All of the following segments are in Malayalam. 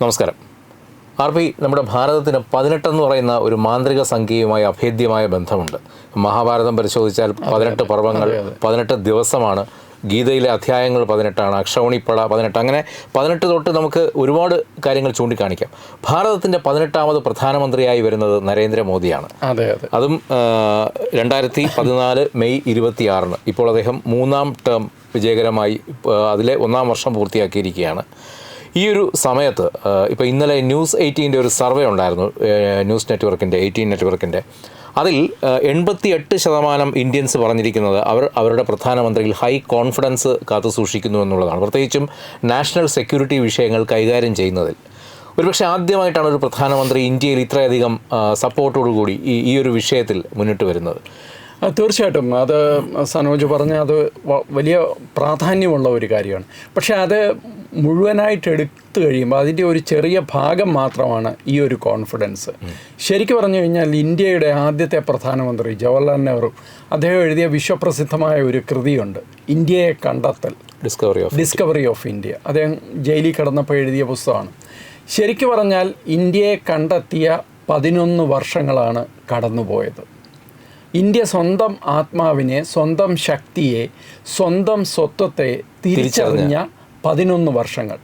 നമസ്കാരം. ആർ പി നമ്മുടെ ഭാരതത്തിന് പതിനെട്ടെന്ന് പറയുന്ന ഒരു മാന്ത്രിക സംഖ്യയുമായി അഭേദ്യമായ ബന്ധമുണ്ട്. മഹാഭാരതം പരിശോധിച്ചാൽ പതിനെട്ട് പർവങ്ങൾ പതിനെട്ട് ദിവസമാണ്. ഗീതയിലെ അധ്യായങ്ങൾ പതിനെട്ടാണ് അക്ഷൗണിപ്പട പതിനെട്ട്. അങ്ങനെ പതിനെട്ട് തൊട്ട് നമുക്ക് ഒരുപാട് കാര്യങ്ങൾ ചൂണ്ടിക്കാണിക്കാം. ഭാരതത്തിന്റെ പതിനെട്ടാമത് പ്രധാനമന്ത്രിയായി വരുന്നത് നരേന്ദ്രമോദിയാണ്. അതെ അതെ. അതും രണ്ടായിരത്തി പതിനാല് മെയ് ഇരുപത്തിയാറിന്. ഇപ്പോൾ അദ്ദേഹം മൂന്നാം ടേം വിജയകരമായി അതിലെ ഒന്നാം വർഷം പൂർത്തിയാക്കിയിരിക്കുകയാണ്. ഈ ഒരു സമയത്ത് ഇപ്പോൾ ഇന്നലെ ന്യൂസ് എയ്റ്റീന്റെ ഒരു സർവേ ഉണ്ടായിരുന്നു ന്യൂസ് നെറ്റ്വർക്കിന്റെ എയ്റ്റീൻ നെറ്റ്വർക്കിന്റെ. അതിൽ എൺപത്തി എട്ട് ശതമാനം ഇന്ത്യൻസ് പറഞ്ഞിരിക്കുന്നത് അവർ അവരുടെ പ്രധാനമന്ത്രിയിൽ ഹൈ കോൺഫിഡൻസ് കാത്തു സൂക്ഷിക്കുന്നു എന്നുള്ളതാണ്. പ്രത്യേകിച്ചും നാഷണൽ സെക്യൂരിറ്റി വിഷയങ്ങൾ കൈകാര്യം ചെയ്യുന്നതിൽ. ഒരുപക്ഷെ ആദ്യമായിട്ടാണ് ഒരു പ്രധാനമന്ത്രി ഇന്ത്യയിൽ ഇത്രയധികം സപ്പോർട്ടോടുകൂടി ഈ ഈ ഒരു വിഷയത്തിൽ മുന്നിട്ട് വരുന്നത്. തീർച്ചയായിട്ടും. അത് സനോജ് പറഞ്ഞ അത് വലിയ പ്രാധാന്യമുള്ള ഒരു കാര്യമാണ്. പക്ഷേ അത് മുഴുവനായിട്ട് എടുത്തു കഴിയുമ്പോൾ അതിന്റെ ഒരു ചെറിയ ഭാഗം മാത്രമാണ് ഈ ഒരു കോൺഫിഡൻസ്. ശരിക്കും പറഞ്ഞു കഴിഞ്ഞാൽ ഇന്ത്യയുടെ ആദ്യത്തെ പ്രധാനമന്ത്രി ജവഹർലാൽ നെഹ്റു അദ്ദേഹം എഴുതിയ വിശ്വപ്രസിദ്ധമായ ഒരു കൃതിയുണ്ട് ഇന്ത്യയെ കണ്ടെത്തൽ. Discovery of discovery of India അദ്ദേഹം ജയിലിൽ കിടന്നപ്പോൾ എഴുതിയ പുസ്തകമാണ്. ശരിക്കു പറഞ്ഞാൽ ഇന്ത്യയെ കണ്ടെത്തിയ പതിനൊന്ന് വർഷങ്ങളാണ് കടന്നുപോയത്. ഇന്ത്യ സ്വന്തം ആത്മാവിനെ സ്വന്തം ശക്തിയെ സ്വന്തം സ്വത്വത്തെ തിരിച്ചറിഞ്ഞ പതിനൊന്ന് വർഷങ്ങൾ.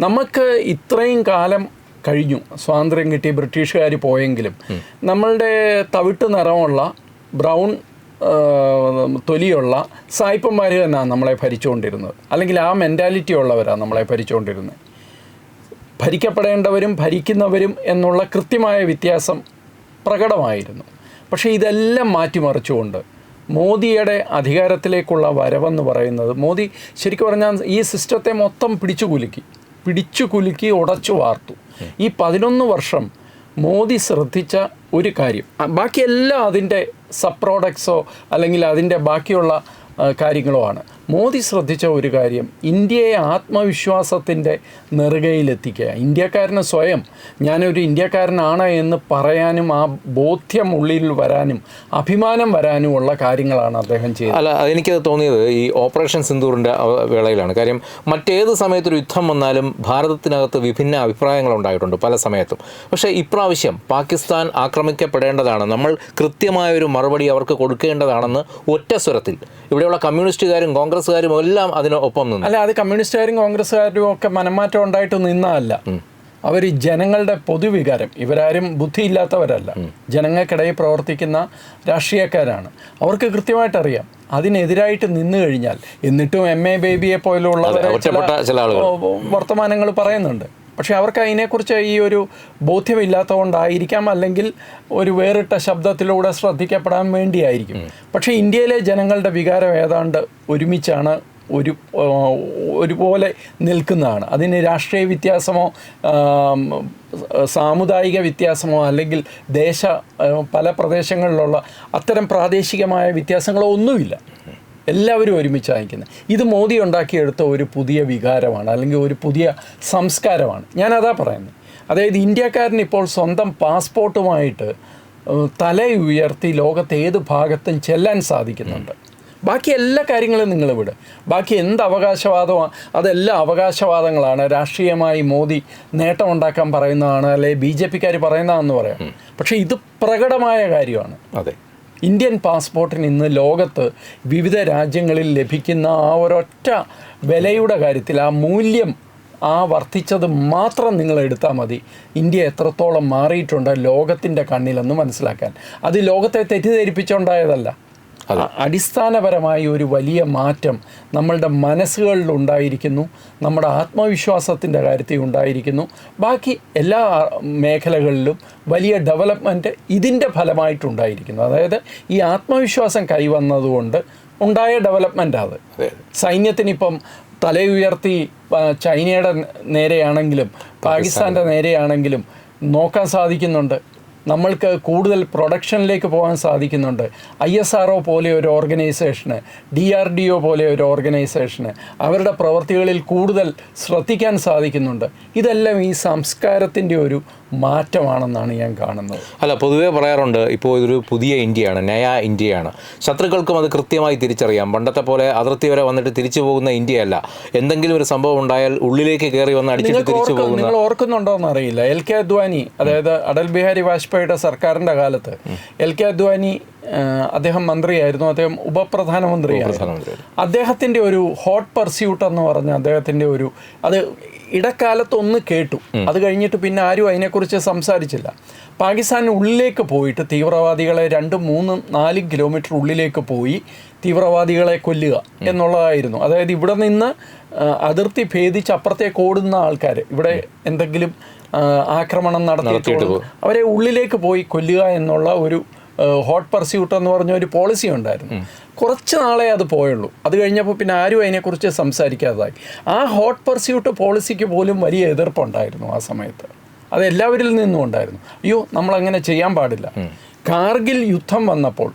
നമുക്ക് ഇത്രയും കാലം കഴിഞ്ഞു. സ്വാതന്ത്ര്യം കിട്ടി ബ്രിട്ടീഷുകാർ പോയെങ്കിലും. നമ്മളുടെ തവിട്ട് നിറമുള്ള ബ്രൗൺ തൊലിയുള്ള സായിപ്പന്മാർ തന്നെയാണ് നമ്മളെ ഭരിച്ചുകൊണ്ടിരുന്നത്. അല്ലെങ്കിൽ ആ മെന്റാലിറ്റി ഉള്ളവരാണ് നമ്മളെ ഭരിച്ചുകൊണ്ടിരുന്നത്. ഭരിക്കപ്പെടേണ്ടവരും ഭരിക്കുന്നവരും എന്നുള്ള കൃത്യമായ വ്യത്യാസം പ്രകടമായിരുന്നു. പക്ഷേ ഇതെല്ലാം മാറ്റിമറിച്ചുകൊണ്ട് മോദിയുടെ അധികാരത്തിലേക്കുള്ള വരവെന്ന് പറയുന്നത് മോദി ശരിക്കും പറഞ്ഞാൽ ഈ സിസ്റ്റത്തെ മൊത്തം പിടിച്ചു കുലുക്കി പിടിച്ചു കുലുക്കി ഉടച്ചു വാർത്തു. ഈ പതിനൊന്ന് വർഷം മോദി ശ്രദ്ധിച്ച ഒരു കാര്യം. ബാക്കിയെല്ലാം അതിന്റെ സബ് പ്രോഡക്ട്സോ അല്ലെങ്കിൽ അതിന്റെ ബാക്കിയുള്ള കാര്യങ്ങളോ ആണ്. മോദി ശ്രദ്ധിച്ച ഒരു കാര്യം. ഇന്ത്യയെ ആത്മവിശ്വാസത്തിന്റെ നെറുകയിലെത്തിക്കുക. ഇന്ത്യക്കാരന് സ്വയം ഞാനൊരു ഇന്ത്യക്കാരനാണ് എന്ന് പറയാനും ആ ബോധ്യം ഉള്ളിൽ വരാനും അഭിമാനം വരാനും ഉള്ള കാര്യങ്ങളാണ് അദ്ദേഹം ചെയ്തത്. അല്ല എനിക്കത് തോന്നിയത് ഈ ഓപ്പറേഷൻ സിന്ദൂറിന്റെ വേളയിലാണ്. കാര്യം മറ്റേത് സമയത്തൊരു യുദ്ധം വന്നാലും ഭാരതത്തിനകത്ത് വിഭിന്ന അഭിപ്രായങ്ങൾ ഉണ്ടായിട്ടുണ്ട് പല സമയത്തും. പക്ഷേ ഇപ്രാവശ്യം പാകിസ്ഥാൻ ആക്രമിക്കപ്പെടേണ്ടതാണ്. നമ്മൾ കൃത്യമായ ഒരു മറുപടി അവർക്ക് കൊടുക്കേണ്ടതാണെന്ന് ഒറ്റ സ്വരത്തിൽ. ഇവിടെയുള്ള കമ്മ്യൂണിസ്റ്റുകാരും കോൺഗ്രസ്സുകാരും എല്ലാം അതിനൊപ്പം നിന്നു. അല്ല അത് കമ്മ്യൂണിസ്റ്റുകാരും കോൺഗ്രസ്സുകാരും ഒക്കെ മനംമാറ്റം ഉണ്ടായിട്ട് നിന്നതല്ല. അവർ ജനങ്ങളുടെ പൊതുവികാരം ഇവരാരും ബുദ്ധിയില്ലാത്തവരല്ല. ജനങ്ങൾക്കിടയിൽ പ്രവർത്തിക്കുന്ന രാഷ്ട്രീയക്കാരാണ്. അവർക്ക് കൃത്യമായിട്ട് അറിയാം അതിനെതിരായിട്ട് നിന്നു കഴിഞ്ഞാൽ എന്നിട്ടും എം എ ബേബിയെ പോലുള്ളവരെ ആളുകൾ. വർത്തമാനങ്ങൾ പറയുന്നുണ്ട്. പക്ഷേ അവർക്ക് അതിനെക്കുറിച്ച് ഈ ഒരു ബോധ്യമില്ലാത്തതുകൊണ്ടായിരിക്കാം അല്ലെങ്കിൽ ഒരു വേറിട്ട ശബ്ദത്തിലൂടെ ശ്രദ്ധിക്കപ്പെടാൻ വേണ്ടിയായിരിക്കും. പക്ഷേ ഇന്ത്യയിലെ ജനങ്ങളുടെ വികാരം ഏതാണ്ട് ഒരുമിച്ചാണ് ഒരു ഒരുപോലെ നിൽക്കുന്നതാണ്. അതിന് രാഷ്ട്രീയ വ്യത്യാസമോ സാമുദായിക വ്യത്യാസമോ അല്ലെങ്കിൽ ദേശ പല പ്രദേശങ്ങളിലുള്ള അത്തരം പ്രാദേശികമായ വ്യത്യാസങ്ങളോ ഒന്നുമില്ല. എല്ലാവരും ഒരുമിച്ച് വാങ്ങിക്കുന്നത്. ഇത് മോദി ഉണ്ടാക്കിയെടുത്ത ഒരു പുതിയ വികാരമാണ് അല്ലെങ്കിൽ ഒരു പുതിയ സംസ്കാരമാണ്. ഞാനതാ പറയുന്നത്. അതായത് ഇന്ത്യക്കാരൻ ഇപ്പോൾ സ്വന്തം പാസ്പോർട്ടുമായിട്ട് തല ഉയർത്തി ലോകത്തെ ഏത് ഭാഗത്തും ചെല്ലാൻ സാധിക്കുന്നുണ്ട്. ബാക്കി എല്ലാ കാര്യങ്ങളും നിങ്ങൾ വിട്. ബാക്കി എന്ത് അവകാശവാദമാണ് അതെല്ലാം അവകാശവാദങ്ങളാണ്. രാഷ്ട്രീയമായി മോദി നേട്ടമുണ്ടാക്കാൻ പറയുന്നതാണ് അല്ലെ ബി ജെ പിക്കാർ പറയുന്നതാണെന്ന് പറയാം. പക്ഷേ ഇത് പ്രകടമായ കാര്യമാണ്. അതെ. ഇന്ത്യൻ പാസ്പോർട്ടിന് ഇന്ന് ലോകത്ത് വിവിധ രാജ്യങ്ങളിൽ ലഭിക്കുന്ന ആ ഒരൊറ്റ വിലയുടെ കാര്യത്തിൽ ആ മൂല്യം ആ വർദ്ധിച്ചത് മാത്രം നിങ്ങൾ എടുത്താൽ മതി. ഇന്ത്യ എത്രത്തോളം മാറിയിട്ടുണ്ട് ലോകത്തിന്റെ കണ്ണിലെന്ന് മനസ്സിലാക്കാൻ. അത് ലോകത്തെ തെറ്റിദ്ധരിപ്പിച്ചുണ്ടായതല്ല അടിസ്ഥാനപരമായി ഒരു വലിയ മാറ്റം നമ്മളുടെ മനസ്സുകളിൽ ഉണ്ടായിരിക്കുന്നു നമ്മുടെ ആത്മവിശ്വാസത്തിന്റെ കാര്യത്തിൽ ഉണ്ടായിരിക്കുന്നു. ബാക്കി എല്ലാ മേഖലകളിലും വലിയ ഡെവലപ്മെന്റ് ഇതിന്റെ ഫലമായിട്ടുണ്ടായിരിക്കുന്നു. അതായത് ഈ ആത്മവിശ്വാസം കൈവന്നതുകൊണ്ട് ഉണ്ടായ ഡെവലപ്മെന്റ് അത്. സൈന്യത്തിനിപ്പം തലയുയർത്തി ഉയർത്തി ചൈനയുടെ നേരെയാണെങ്കിലും പാകിസ്ഥാന്റെ നേരെയാണെങ്കിലും നോക്കാൻ സാധിക്കുന്നുണ്ട്. നമ്മൾക്ക് കൂടുതൽ പ്രൊഡക്ഷനിലേക്ക് പോകാൻ സാധിക്കുന്നുണ്ട്. ഐ എസ് ആർ ഒ പോലെ ഒരു ഓർഗനൈസേഷന് ഡി ആർ ഡി ഒ പോലെ ഒരു ഓർഗനൈസേഷന് അവരുടെ പ്രവർത്തികളിൽ കൂടുതൽ ശ്രദ്ധിക്കാൻ സാധിക്കുന്നുണ്ട്. ഇതെല്ലാം ഈ സംസ്കാരത്തിന്റെ ഒരു മാറ്റമാണെന്നാണ് ഞാൻ കാണുന്നത്. അല്ല പൊതുവേ പറയാറുണ്ട് ഇപ്പോൾ ഇതൊരു പുതിയ ഇന്ത്യയാണ് നയ ഇന്ത്യയാണ്. ശത്രുക്കൾക്കും അത് കൃത്യമായി തിരിച്ചറിയാം. പണ്ടത്തെ പോലെ അതിർത്തി വരെ വന്നിട്ട് തിരിച്ചു പോകുന്ന ഇന്ത്യയല്ല. എന്തെങ്കിലും ഒരു സംഭവം ഉണ്ടായാൽ ഉള്ളിലേക്ക് കയറി വന്ന് അടിച്ചിട്ട് തിരിച്ചു പോകുന്ന നിങ്ങൾ ഓർക്കുന്നുണ്ടോ എന്നറിയില്ല എൽ കെ അദ്വാനി അതായത് അടൽ ബിഹാരി വാജ്പേയിയുടെ സർക്കാരിന്റെ കാലത്ത് എൽ കെ അദ്വാനി അദ്ദേഹം മന്ത്രിയായിരുന്നു. അദ്ദേഹം ഉപപ്രധാനമന്ത്രിയായിരുന്നു. അദ്ദേഹത്തിന്റെ ഒരു ഹോട്ട് പർസ്യൂട്ട് എന്ന് പറഞ്ഞ അദ്ദേഹത്തിന്റെ ഒരു അത് ഇടക്കാലത്ത് ഒന്ന് കേട്ടു അത് കഴിഞ്ഞിട്ട് പിന്നെ ആരും അതിനെക്കുറിച്ച് സംസാരിച്ചില്ല. പാകിസ്ഥാൻ ഉള്ളിലേക്ക് പോയിട്ട് തീവ്രവാദികളെ രണ്ടും മൂന്നും നാലും കിലോമീറ്റർ ഉള്ളിലേക്ക് പോയി തീവ്രവാദികളെ കൊല്ലുക എന്നുള്ളതായിരുന്നു. അതായത് ഇവിടെ നിന്ന് അതിർത്തി ഭേദിച്ച് അപ്പുറത്തേക്ക് ഓടുന്ന ആൾക്കാർ ഇവിടെ എന്തെങ്കിലും ആക്രമണം നടത്തിയിട്ടുള്ളൂ അവരെ ഉള്ളിലേക്ക് പോയി കൊല്ലുക എന്നുള്ള ഒരു ഹോട്ട് പർസ്യൂട്ട് എന്ന് പറഞ്ഞ ഒരു പോളിസി ഉണ്ടായിരുന്നു. കുറച്ച് നാളെ അത് പോയുള്ളൂ. അത് കഴിഞ്ഞപ്പോൾ പിന്നെ ആരും അതിനെക്കുറിച്ച് സംസാരിക്കാതായി. ആ ഹോട്ട് പർസ്യൂട്ട് പോളിസിക്ക് പോലും വലിയ എതിർപ്പുണ്ടായിരുന്നു ആ സമയത്ത്. അത് എല്ലാവരിൽ നിന്നും ഉണ്ടായിരുന്നു. അയ്യോ നമ്മൾ അങ്ങനെ ചെയ്യാൻ പാടില്ല. കാർഗിൽ യുദ്ധം വന്നപ്പോൾ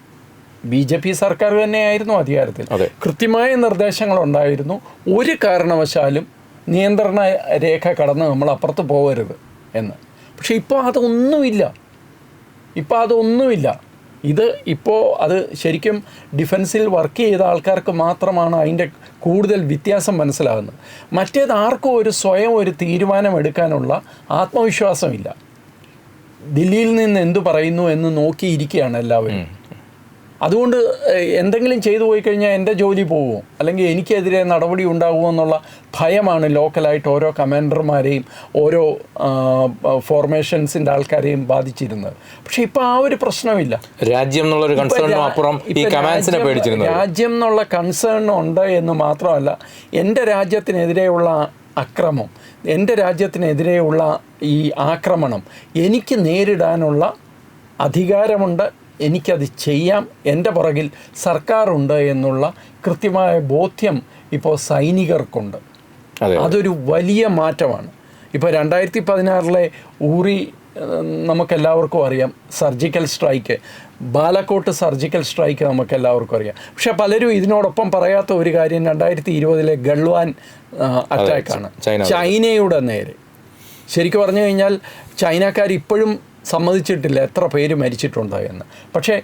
ബി ജെ പി സർക്കാർ തന്നെയായിരുന്നു അധികാരത്തിൽ. കൃത്യമായ നിർദ്ദേശങ്ങൾ ഉണ്ടായിരുന്നു. ഒരു കാരണവശാലും നിയന്ത്രണ രേഖ കടന്ന് നമ്മൾ അപ്പുറത്ത് പോകരുത് എന്ന്. പക്ഷെ ഇപ്പോൾ അതൊന്നുമില്ല. ഇപ്പോൾ അതൊന്നുമില്ല. ഇത് ഇപ്പോൾ അത് ശരിക്കും ഡിഫൻസിൽ വർക്ക് ചെയ്ത ആൾക്കാർക്ക് മാത്രമാണ് അതിന്റെ കൂടുതൽ വ്യത്യാസം മനസ്സിലാകുന്നത്. മറ്റേത് ആർക്കും ഒരു സ്വയം ഒരു തീരുമാനം എടുക്കാനുള്ള ആത്മവിശ്വാസമില്ല. ദില്ലിയിൽ നിന്ന് എന്തു പറയുന്നു എന്ന് നോക്കിയിരിക്കുകയാണ് എല്ലാവരും. അതുകൊണ്ട് എന്തെങ്കിലും ചെയ്തു പോയി കഴിഞ്ഞാൽ എന്റെ ജോലി പോകുമോ അല്ലെങ്കിൽ എനിക്കെതിരെ നടപടി ഉണ്ടാകുമോ എന്നുള്ള ഭയമാണ് ലോക്കലായിട്ട് ഓരോ കമാൻഡർമാരെയും ഓരോ ഫോർമേഷൻസിന്റെ ആൾക്കാരെയും ബാധിച്ചിരുന്നത്. പക്ഷേ ഇപ്പോൾ ആ ഒരു പ്രശ്നമില്ല. രാജ്യം കൺസേണിനും ഇപ്പൊ അപ്പുറം ഈ ഇപ്പൊ കമാൻസിനെ രാജ്യം എന്നുള്ള കൺസേൺ ഉണ്ട് എന്ന് മാത്രമല്ല എന്റെ രാജ്യത്തിനെതിരെയുള്ള അക്രമം എന്റെ രാജ്യത്തിനെതിരെയുള്ള ഈ ആക്രമണം എനിക്ക് നേരിടാനുള്ള അധികാരമുണ്ട് എനിക്കത് ചെയ്യാം. എന്റെ പുറകിൽ സർക്കാരുണ്ട് എന്നുള്ള കൃത്യമായ ബോധ്യം ഇപ്പോൾ സൈനികർക്കുണ്ട്. അതൊരു വലിയ മാറ്റമാണ്. ഇപ്പോൾ രണ്ടായിരത്തി പതിനാറിലെ ഊറി നമുക്കെല്ലാവർക്കും അറിയാം surgical strike. Balakot surgical strike നമുക്കെല്ലാവർക്കും അറിയാം. പക്ഷേ പലരും ഇതിനോടൊപ്പം പറയാത്ത ഒരു കാര്യം രണ്ടായിരത്തി ഇരുപതിലെ ഗൾവാൻ അറ്റാക്കാണ് ചൈന. ചൈനയുടെ നേരെ. ശരിക്കും പറഞ്ഞു കഴിഞ്ഞാൽ ചൈനക്കാർ ഇപ്പോഴും സമ്മതിച്ചിട്ടില്ല എത്ര പേര് മരിച്ചിട്ടുണ്ട് എന്ന്. പക്ഷേ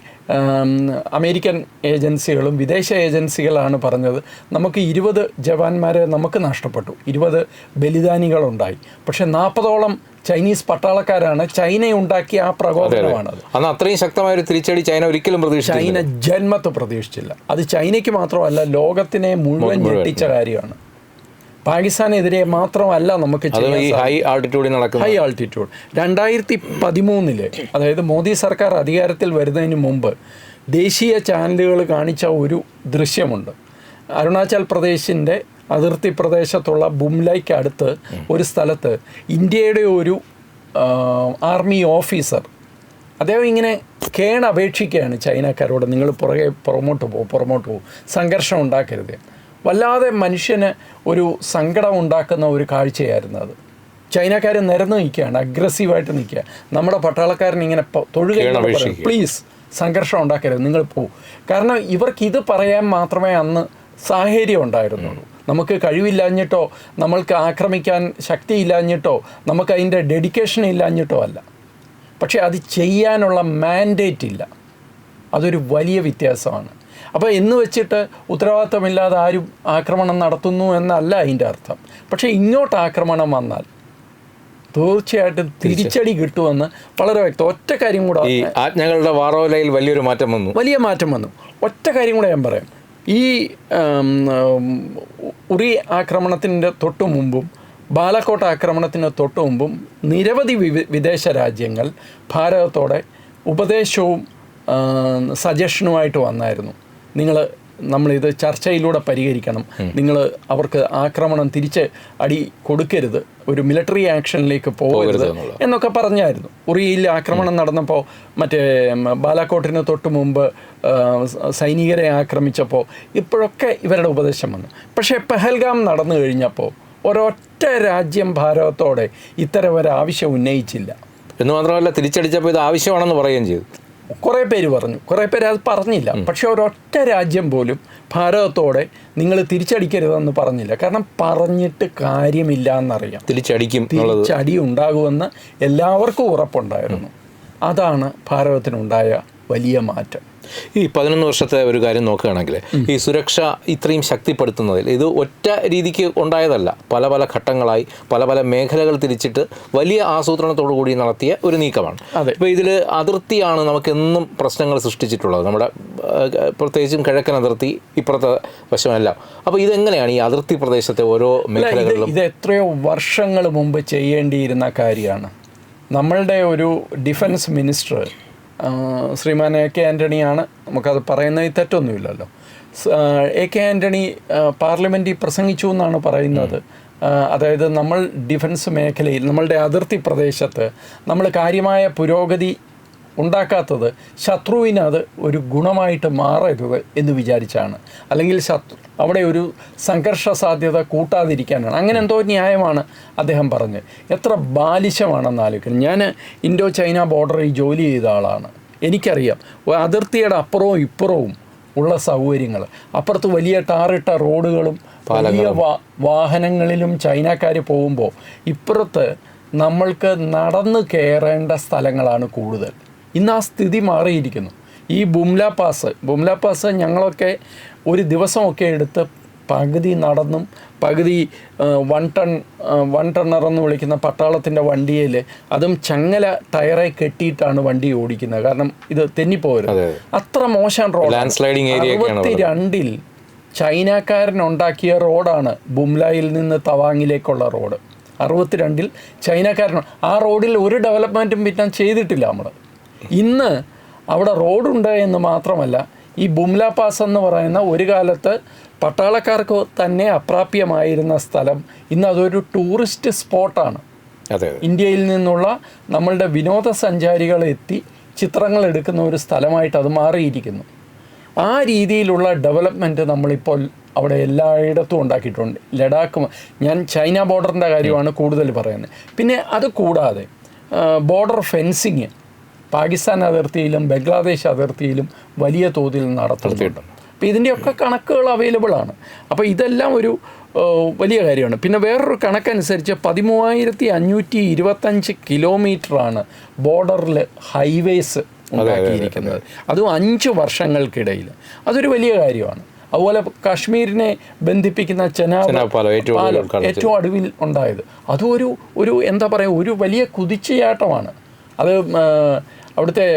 അമേരിക്കൻ ഏജൻസികളും വിദേശ ഏജൻസികളാണ് പറഞ്ഞത് നമുക്ക് ഇരുപത് ജവാന്മാരെ നമുക്ക് നഷ്ടപ്പെട്ടു. ഇരുപത് ബലിദാനികളുണ്ടായി. പക്ഷേ നാൽപ്പതോളം ചൈനീസ് പട്ടാളക്കാരാണ് ചൈന ഉണ്ടാക്കിയ ആ പ്രകോപനമാണത്. അന്ന് അത്രയും ശക്തമായ ഒരു തിരിച്ചടി ചൈന ഒരിക്കലും പ്രതീക്ഷിച്ചില്ല ചൈന ജന്മത്ത് പ്രതീക്ഷിച്ചില്ല. അത് ചൈനയ്ക്ക് മാത്രമല്ല ലോകത്തിനെ മുഴുവൻ. ഞെട്ടിച്ച കാര്യമാണ്. പാകിസ്ഥാനെതിരെ മാത്രമല്ല നമുക്ക് ഹൈ ആൾട്ടിറ്റ്യൂഡിൽ നടക്കുന്നത്. ഹൈ ആൾട്ടിറ്റ്യൂഡ് രണ്ടായിരത്തി പതിമൂന്നിൽ അതായത് മോദി സർക്കാർ അധികാരത്തിൽ വരുന്നതിന് മുമ്പ് ദേശീയ ചാനലുകൾ കാണിച്ച ഒരു ദൃശ്യമുണ്ട്. അരുണാചൽ പ്രദേശിന്റെ അതിർത്തി പ്രദേശത്തുള്ള ബുംലയ്ക്ക് അടുത്ത് ഒരു സ്ഥലത്ത് ഇന്ത്യയുടെ ഒരു ആർമി ഓഫീസർ അദ്ദേഹം ഇങ്ങനെ കേണപേക്ഷിക്കുകയാണ് ചൈനക്കാരോട്. നിങ്ങൾ പുറകെ പുറമോട്ട് പോകും പുറമോട്ട് പോകും സംഘർഷം ഉണ്ടാക്കരുത്. വല്ലാതെ മനുഷ്യന് ഒരു സങ്കടം ഉണ്ടാക്കുന്ന ഒരു കാഴ്ചയായിരുന്നു അത്. ചൈനക്കാർ നിരന്ന് നിൽക്കുകയാണ് അഗ്രസീവായിട്ട് നിൽക്കുക നമ്മുടെ പട്ടാളക്കാരൻ ഇങ്ങനെ തൊഴുകയാണ് പ്ലീസ് സംഘർഷം ഉണ്ടാക്കരുത് നിങ്ങൾ പോകും കാരണം ഇവർക്ക് ഇത് പറയാൻ മാത്രമേ അന്ന് സാഹചര്യം ഉണ്ടായിരുന്നുള്ളൂ. നമുക്ക് കഴിവില്ലാഞ്ഞിട്ടോ നമ്മൾക്ക് ആക്രമിക്കാൻ ശക്തിയില്ലാഞ്ഞിട്ടോ നമുക്ക് അതിന്റെ ഡെഡിക്കേഷൻ ഇല്ലാഞ്ഞിട്ടോ അല്ല. പക്ഷേ അത് ചെയ്യാനുള്ള മാൻഡേറ്റ് ഇല്ല. അതൊരു വലിയ വ്യത്യാസമാണ്. അപ്പോൾ എന്ന് വെച്ചിട്ട് ഉത്തരവാദിത്തമില്ലാതെ ആരും ആക്രമണം നടത്തുന്നു എന്നല്ല അതിന്റെ അർത്ഥം. പക്ഷേ ഇങ്ങോട്ട് ആക്രമണം വന്നാൽ തീർച്ചയായിട്ടും തിരിച്ചടി കിട്ടുമെന്ന് വളരെ വ്യക്തം. ഒറ്റ കാര്യം കൂടെ ഈ ആജ്ഞകളുടെ വാറോലയിൽ വലിയൊരു മാറ്റം വന്നു. വലിയ മാറ്റം വന്നു. ഒറ്റ കാര്യം കൂടെ ഞാൻ പറയാം. ഈ ഉറി ആക്രമണത്തിന്റെ തൊട്ടു മുമ്പും ബാലക്കോട്ട് ആക്രമണത്തിന് തൊട്ടു മുമ്പും നിരവധി വിദേശ രാജ്യങ്ങൾ ഭാരതത്തോടെ ഉപദേശവും സജഷനുമായിട്ട് വന്നായിരുന്നു. നിങ്ങൾ നമ്മളിത് ചർച്ചയിലൂടെ പരിഹരിക്കണം. നിങ്ങൾ അവർക്ക് ആക്രമണം തിരിച്ച് അടി കൊടുക്കരുത്. ഒരു മിലിറ്ററി ആക്ഷനിലേക്ക് പോകരുത്. എന്നൊക്കെ പറഞ്ഞായിരുന്നു. ഉറിയിൽ ആക്രമണം നടന്നപ്പോൾ മറ്റേ ബാലാക്കോട്ടിന് തൊട്ട് മുമ്പ് സൈനികരെ ആക്രമിച്ചപ്പോൾ ഇപ്പോഴൊക്കെ ഇവരുടെ ഉപദേശം വന്നു. പക്ഷേ പെഹൽഗാം നടന്നു കഴിഞ്ഞപ്പോൾ ഒരൊറ്റ രാജ്യം ഭാരതത്തോടെ ഇത്തരം ഒരു ആവശ്യം ഉന്നയിച്ചില്ല. എന്ന് മാത്രമല്ല തിരിച്ചടിച്ചപ്പോൾ ഇത് ആവശ്യമാണെന്ന് പറയുകയും ചെയ്തു. കുറേ പേര് പറഞ്ഞു. കുറേ പേര് അത് പറഞ്ഞില്ല. പക്ഷെ ഒരൊറ്റ രാജ്യം പോലും ഭാരതത്തോടെ നിങ്ങൾ തിരിച്ചടിക്കരുതെന്ന് പറഞ്ഞില്ല. കാരണം പറഞ്ഞിട്ട് കാര്യമില്ല എന്നറിയാം. തിരിച്ചടിക്കും തിരിച്ചടി ഉണ്ടാകുമെന്ന് എല്ലാവർക്കും ഉറപ്പുണ്ടായിരുന്നു. അതാണ് ഭാരതത്തിനുണ്ടായ വലിയ മാറ്റം. ഈ പതിനൊന്ന് വർഷത്തെ ഒരു കാര്യം നോക്കുകയാണെങ്കിൽ ഈ സുരക്ഷ ഇത്രയും ശക്തിപ്പെടുത്തുന്നതിൽ ഇത് ഒറ്റ രീതിക്ക് ഉണ്ടായതല്ല. പല പല ഘട്ടങ്ങളായി പല പല മേഖലകൾ തിരിച്ചിട്ട് വലിയ ആസൂത്രണത്തോടു കൂടി നടത്തിയ ഒരു നീക്കമാണ്. ഇപ്പോൾ ഇതിൽ അതിർത്തിയാണ് നമുക്കെന്നും പ്രശ്നങ്ങൾ സൃഷ്ടിച്ചിട്ടുള്ളത്. നമ്മുടെ പ്രത്യേകിച്ചും കിഴക്കൻ അതിർത്തി ഇപ്പുറത്തെ വശമല്ല. അപ്പോൾ ഇതെങ്ങനെയാണ് ഈ അതിർത്തി പ്രദേശത്തെ ഓരോ മേഖലകളിലും ഇത് എത്രയോ വർഷങ്ങൾ മുമ്പ് ചെയ്യേണ്ടിയിരുന്ന കാര്യമാണ്. നമ്മളുടെ ഒരു defence minister Shriman A K ആന്റണിയാണ് നമുക്കത് പറയുന്നതിൽ തെറ്റൊന്നുമില്ലല്ലോ. എ കെ ആന്റണി പാർലമെന്റിൽ പ്രസംഗിച്ചു എന്നാണ് പറയുന്നത്. അതായത് നമ്മൾ ഡിഫൻസ് മേഖലയിൽ നമ്മളുടെ അതിർത്തി പ്രദേശത്ത് നമ്മൾ കാര്യമായ പുരോഗതി ഉണ്ടാക്കാത്തത് ശത്രുവിന് അത് ഒരു ഗുണമായിട്ട് മാറരുത് എന്ന് വിചാരിച്ചാണ്. അല്ലെങ്കിൽ ശത്രു അവിടെ ഒരു സംഘർഷ സാധ്യത കൂട്ടാതിരിക്കാനാണ്. അങ്ങനെ എന്തോ ന്യായമാണ് അദ്ദേഹം പറഞ്ഞത്. എത്ര ബാലിശമാണെന്ന് ആലോചിക്കുന്നത് ഞാൻ ഇൻഡോ ചൈന ബോർഡറിൽ ജോലി ചെയ്ത ആളാണ്. എനിക്കറിയാം. അതിർത്തിയുടെ അപ്പുറവും ഇപ്പുറവും ഉള്ള സൗകര്യങ്ങൾ അപ്പുറത്ത് വലിയ ടാറിട്ട റോഡുകളും വലിയ വാ- വാഹനങ്ങളിലും ചൈനക്കാർ പോകുമ്പോൾ ഇപ്പുറത്ത് നമ്മൾക്ക് നടന്നു കയറേണ്ട സ്ഥലങ്ങളാണ് കൂടുതൽ. ഇന്ന് ആ സ്ഥിതി മാറിയിരിക്കുന്നു. ഈ ബുംല പാസ് ബുംല പാസ് ഞങ്ങളൊക്കെ ഒരു ദിവസമൊക്കെ എടുത്ത് പകുതി നടന്നും പകുതി വൺ ടൺ വൺ ടണ്ണർ എന്ന് വിളിക്കുന്ന പട്ടാളത്തിന്റെ വണ്ടിയിൽ അതും ചങ്ങല ടയറെ കെട്ടിയിട്ടാണ് വണ്ടി ഓടിക്കുന്നത്. കാരണം ഇത് തെന്നിപ്പോകരുത്. അതെ. അത്ര മോശം റോഡ് അറുപത്തി രണ്ടിൽ ചൈനക്കാരൻ ഉണ്ടാക്കിയ റോഡാണ് ബുംലയിൽ നിന്ന് തവാങ്ങിലേക്കുള്ള റോഡ്. അറുപത്തിരണ്ടിൽ ചൈനക്കാരൻ ആ റോഡിൽ ഒരു ഡെവലപ്മെന്റും പിന്നെ ചെയ്തിട്ടില്ല നമ്മൾ ഇന്ന് അവിടെ റോഡുണ്ട് എന്ന് മാത്രമല്ല ഈ ബുംല പാസ് എന്ന് പറയുന്ന ഒരു കാലത്ത് പട്ടാളക്കാർക്ക് തന്നെ അപ്രാപ്യമായിരുന്ന സ്ഥലം. ഇന്ന് അതൊരു ടൂറിസ്റ്റ് സ്പോട്ടാണ്. അതെ ഇന്ത്യയിൽ നിന്നുള്ള നമ്മളുടെ വിനോദസഞ്ചാരികൾ എത്തി ചിത്രങ്ങൾ എടുക്കുന്ന ഒരു സ്ഥലമായിട്ട് അത് മാറിയിരിക്കുന്നു. ആ രീതിയിലുള്ള ഡെവലപ്മെന്റ് നമ്മളിപ്പോൾ അവിടെ എല്ലായിടത്തും ഉണ്ടാക്കിയിട്ടുണ്ട്. ലഡാക്ക് ഞാൻ ചൈന ബോർഡറിന്റെ കാര്യമാണ് കൂടുതൽ പറയുന്നത്. പിന്നെ അത് കൂടാതെ ബോർഡർ ഫെൻസിങ് പാകിസ്ഥാൻ അതിർത്തിയിലും ബംഗ്ലാദേശ് അതിർത്തിയിലും വലിയ തോതിൽ നടത്തുന്നുണ്ട്. അപ്പോൾ ഇതിന്റെയൊക്കെ കണക്കുകൾ അവൈലബിൾ ആണ്. അപ്പോൾ ഇതെല്ലാം ഒരു വലിയ കാര്യമാണ്. പിന്നെ വേറൊരു കണക്കനുസരിച്ച് പതിമൂവായിരത്തി അഞ്ഞൂറ്റി ഇരുപത്തഞ്ച് കിലോമീറ്ററാണ് ബോർഡറിൽ ഹൈവേസ് ഉണ്ടാക്കിയിരിക്കുന്നത്. അതും അഞ്ച് വർഷങ്ങൾക്കിടയിൽ. അതൊരു വലിയ കാര്യമാണ്. അതുപോലെ കാശ്മീരിനെ ബന്ധിപ്പിക്കുന്ന ചെനാബ് പാലം ഏറ്റവും അടുവിൽ ഉണ്ടായത്. അതും ഒരു ഒരു എന്താ പറയുക ഒരു വലിയ കുതിച്ചുചാട്ടമാണ് അത് അവിടുത്തെ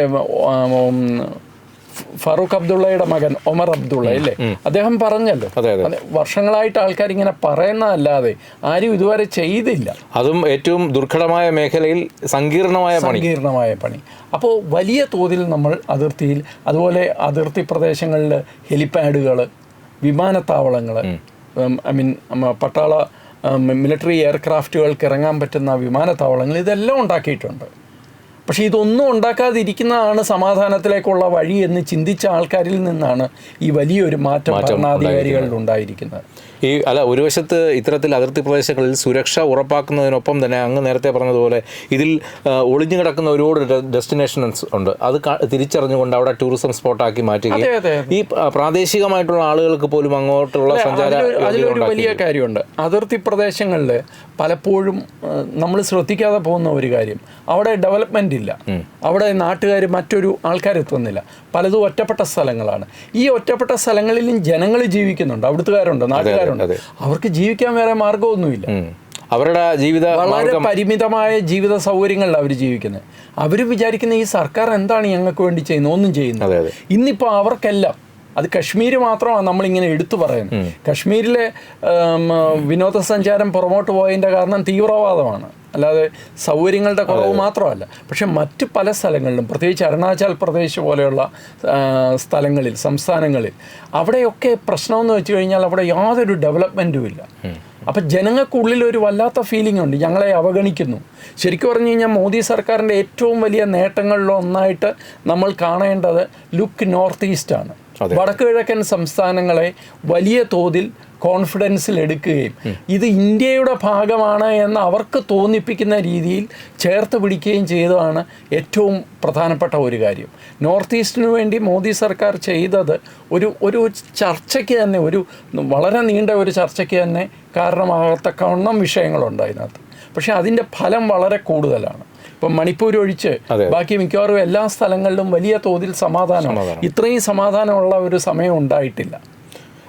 ഫറൂഖ് അബ്ദുള്ളയുടെ മകൻ ഒമർ അബ്ദുള്ള അല്ലേ അദ്ദേഹം പറഞ്ഞല്ലോ. അതെ അതെ. അതെ, വർഷങ്ങളായിട്ട് ആൾക്കാർ ഇങ്ങനെ പറയുന്നതല്ലാതെ ആരും ഇതുവരെ ചെയ്തില്ല. അതും ഏറ്റവും ദുർഘടമായ മേഖലയിൽ സങ്കീർണമായ സങ്കീർണമായ പണി. അപ്പോൾ വലിയ തോതിൽ നമ്മൾ അതിർത്തിയിൽ അതുപോലെ അതിർത്തി പ്രദേശങ്ങളിൽ ഹെലിപ്പാഡുകൾ വിമാനത്താവളങ്ങൾ ഐ മീൻ പട്ടാള മിലിറ്ററി എയർക്രാഫ്റ്റുകൾക്ക് ഇറങ്ങാൻ പറ്റുന്ന വിമാനത്താവളങ്ങൾ ഇതെല്ലാം ഉണ്ടാക്കിയിട്ടുണ്ട്. പക്ഷേ ഇതൊന്നും ഉണ്ടാക്കാതിരിക്കുന്നതാണ് സമാധാനത്തിലേക്കുള്ള വഴി എന്ന് ചിന്തിച്ച ആൾക്കാരിൽ നിന്നാണ് ഈ വലിയൊരു മാറ്റം ഭരണാധികാരികളിൽ ഉണ്ടായിരിക്കുന്നത്. ഈ അല്ല ഒരു വശത്ത് ഇത്തരത്തിൽ അതിർത്തി പ്രദേശങ്ങളിൽ സുരക്ഷ ഉറപ്പാക്കുന്നതിനൊപ്പം തന്നെ അങ്ങ് നേരത്തെ പറഞ്ഞതുപോലെ ഇതിൽ ഒളിഞ്ഞു കിടക്കുന്ന ഒരുപാട് ഡെസ്റ്റിനേഷൻസ് ഉണ്ട്. അത് തിരിച്ചറിഞ്ഞുകൊണ്ട് അവിടെ ടൂറിസം സ്പോട്ടാക്കി മാറ്റുകയും ഈ പ്രാദേശികമായിട്ടുള്ള ആളുകൾക്ക് പോലും അങ്ങോട്ടുള്ള സഞ്ചാര അതിലൊരു- വലിയ കാര്യമുണ്ട്. അതിർത്തി പ്രദേശങ്ങളിൽ പലപ്പോഴും നമ്മൾ ശ്രദ്ധിക്കാതെ പോകുന്ന ഒരു കാര്യം. അവിടെ ഡെവലപ്മെന്റ് ഇല്ല. അവിടെ നാട്ടുകാർ മറ്റൊരു ആൾക്കാരെത്തുന്നില്ല പലതും ഒറ്റപ്പെട്ട സ്ഥലങ്ങളാണ്. ഈ ഒറ്റപ്പെട്ട സ്ഥലങ്ങളിലും ജനങ്ങൾ ജീവിക്കുന്നുണ്ട്. അവിടുത്തുകാരുണ്ട് നാട്ടുകാരുണ്ട്. അതെ. അവർക്ക് ജീവിക്കാൻ വേറെ മാർഗമൊന്നുമില്ല അവരുടെ ജീവിത വളരെ പരിമിതമായ ജീവിത സൗകര്യങ്ങളിലാണ് അവർ ജീവിക്കുന്നത് അവർ വിചാരിക്കുന്ന ഈ സർക്കാർ എന്താണ് ഞങ്ങൾക്ക് വേണ്ടി ചെയ്യുന്നത്? ഒന്നും ചെയ്യുന്നത് ഇന്നിപ്പോൾ അവർക്കെല്ലാം അത് കശ്മീർ മാത്രമാണ് നമ്മളിങ്ങനെ എടുത്തു പറയുന്നത്. കശ്മീരിലെ വിനോദസഞ്ചാരം പുറമോട്ട് പോയതിന്റെ കാരണം തീവ്രവാദമാണ്. അല്ലാതെ സൗകര്യങ്ങളുടെ കുറവ് മാത്രമല്ല. പക്ഷേ മറ്റ് പല സ്ഥലങ്ങളിലും പ്രത്യേകിച്ച് അരുണാചൽ പ്രദേശ് പോലെയുള്ള സ്ഥലങ്ങളിൽ സംസ്ഥാനങ്ങളിൽ അവിടെയൊക്കെ പ്രശ്നമെന്ന് വെച്ച് കഴിഞ്ഞാൽ അവിടെ യാതൊരു ഡെവലപ്മെന്റും ഇല്ല. അപ്പം ജനങ്ങൾക്കുള്ളിൽ ഒരു വല്ലാത്ത ഫീലിംഗ് ഉണ്ട്. ഞങ്ങളെ അവഗണിക്കുന്നു. ശരിക്കും പറഞ്ഞു കഴിഞ്ഞാൽ മോദി സർക്കാരിന്റെ ഏറ്റവും വലിയ നേട്ടങ്ങളിൽ ഒന്നായിട്ട് നമ്മൾ കാണേണ്ടത് ലുക്ക് നോർത്ത് ഈസ്റ്റാണ് വടക്ക് കിഴക്കൻ സംസ്ഥാനങ്ങളെ വലിയ തോതിൽ കോൺഫിഡൻസിൽ എടുക്കുകയും ഇത് ഇന്ത്യയുടെ ഭാഗമാണ് എന്ന് അവർക്ക് തോന്നിപ്പിക്കുന്ന രീതിയിൽ ചേർത്ത് പിടിക്കുകയും ചെയ്തതാണ് ഏറ്റവും പ്രധാനപ്പെട്ട ഒരു കാര്യം. നോർത്ത് ഈസ്റ്റിനു വേണ്ടി മോദി സർക്കാർ ചെയ്തത് ഒരു ഒരു ചർച്ചയ്ക്ക് തന്നെ ഒരു വളരെ നീണ്ട ഒരു ചർച്ചയ്ക്ക് തന്നെ കാരണമാകത്തക്കവണ്ണം വിഷയങ്ങളുണ്ട് അതിനകത്ത്. പക്ഷേ അതിന്റെ ഫലം വളരെ കൂടുതലാണ്. ഇപ്പം മണിപ്പൂർ ഒഴിച്ച് ബാക്കി മിക്കവാറും എല്ലാ സ്ഥലങ്ങളിലും വലിയ തോതിൽ സമാധാനം. ഇത്രയും സമാധാനമുള്ള ഒരു സമയം ഉണ്ടായിട്ടില്ല.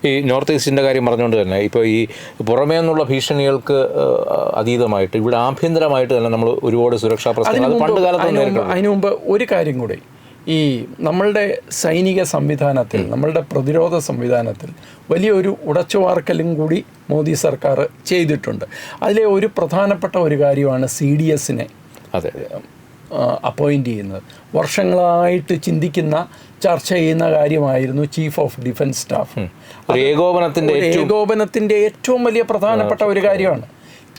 ഈ നോർത്ത് ഈസ്റ്റിന്റെ കാര്യം പറഞ്ഞുകൊണ്ട് തന്നെ ഇപ്പോൾ ഈ പുറമേ നിന്നുള്ള ഭീഷണികൾക്ക് അതീതമായിട്ട് ഇവിടെ ആഭ്യന്തരമായിട്ട് തന്നെ നമ്മൾ ഒരുപാട് സുരക്ഷാ പ്രശ്നങ്ങൾ. പണ്ട് കാലത്ത് അതിനു മുമ്പ് ഒരു കാര്യം കൂടി. ഈ നമ്മളുടെ സൈനിക സംവിധാനത്തിൽ നമ്മളുടെ പ്രതിരോധ സംവിധാനത്തിൽ വലിയൊരു ഉടച്ചുവാർക്കലും കൂടി മോദി സർക്കാർ ചെയ്തിട്ടുണ്ട്. അതിലെ ഒരു പ്രധാനപ്പെട്ട ഒരു കാര്യമാണ് സി ഡി എസിനെ അതെ. അപ്പോയിന്റ് ചെയ്യുന്നത്. വർഷങ്ങളായിട്ട് ചിന്തിക്കുന്ന ചർച്ച ചെയ്യുന്ന കാര്യമായിരുന്നു ചീഫ് ഓഫ് ഡിഫൻസ് സ്റ്റാഫ് ഏകോപനത്തിന്റെ ഏകോപനത്തിന്റെ ഏറ്റവും വലിയ പ്രധാനപ്പെട്ട ഒരു കാര്യമാണ്.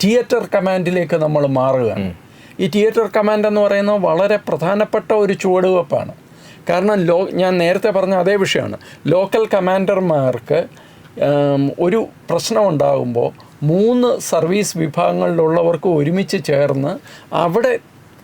തിയേറ്റർ കമാൻഡിലേക്ക് നമ്മൾ മാറുകയാണ്. ഈ തിയേറ്റർ കമാൻഡ് എന്ന് പറയുന്നത് വളരെ പ്രധാനപ്പെട്ട ഒരു ചുവടുവെപ്പാണ്. കാരണം ലോ ഞാൻ നേരത്തെ പറഞ്ഞ അതേ വിഷയമാണ്. ലോക്കൽ കമാൻഡർമാർക്ക് ഒരു പ്രശ്നം ഉണ്ടാകുമ്പോൾ മൂന്ന് സർവീസ് വിഭാഗങ്ങളിലുള്ളവർക്ക് ഒരുമിച്ച് ചേർന്ന് അവിടെ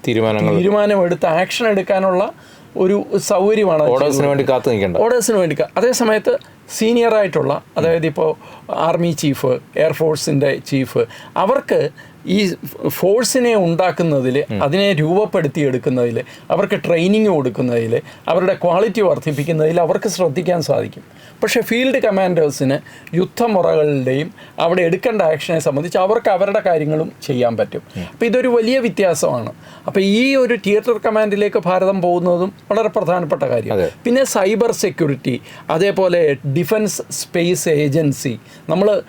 തീരുമാനങ്ങൾ തീരുമാനമെടുത്ത് ആക്ഷൻ എടുക്കാനുള്ള ഒരു സൗകര്യമാണ് ഓർഡേഴ്സിന് വേണ്ടി കാത്തു നിൽക്കേണ്ട. ഓർഡേഴ്സിന് വേണ്ടി അതേ സമയത്ത് സീനിയർ ആയിട്ടുള്ള അതായത് ഇപ്പോൾ ആർമി ചീഫ് എയർഫോഴ്സിന്റെ ചീഫ് അവർക്ക് ഈ ഫോഴ്സിനെ ഉണ്ടാക്കുന്നതിൽ അതിനെ രൂപപ്പെടുത്തിയെടുക്കുന്നതിൽ അവർക്ക് ട്രെയിനിങ് കൊടുക്കുന്നതിൽ അവരുടെ ക്വാളിറ്റി വർദ്ധിപ്പിക്കുന്നതിൽ അവർക്ക് ശ്രദ്ധിക്കാൻ സാധിക്കും. പക്ഷേ ഫീൽഡ് കമാൻഡേഴ്സിന് യുദ്ധമുറകളുടെയും അവിടെ എടുക്കേണ്ട ആക്ഷനെ സംബന്ധിച്ച് അവർക്ക് അവരുടെ കാര്യങ്ങളും ചെയ്യാൻ പറ്റും. അപ്പോൾ ഇതൊരു വലിയ വ്യത്യാസമാണ്. അപ്പോൾ ഈ ഒരു തിയേറ്റർ കമാൻഡിലേക്ക് ഭാരതം പോകുന്നതും വളരെ പ്രധാനപ്പെട്ട കാര്യമാണ് പിന്നെ സൈബർ സെക്യൂരിറ്റി അതേപോലെ ഡിഫൻസ് സ്പേസ് ഏജൻസി നമ്മൾ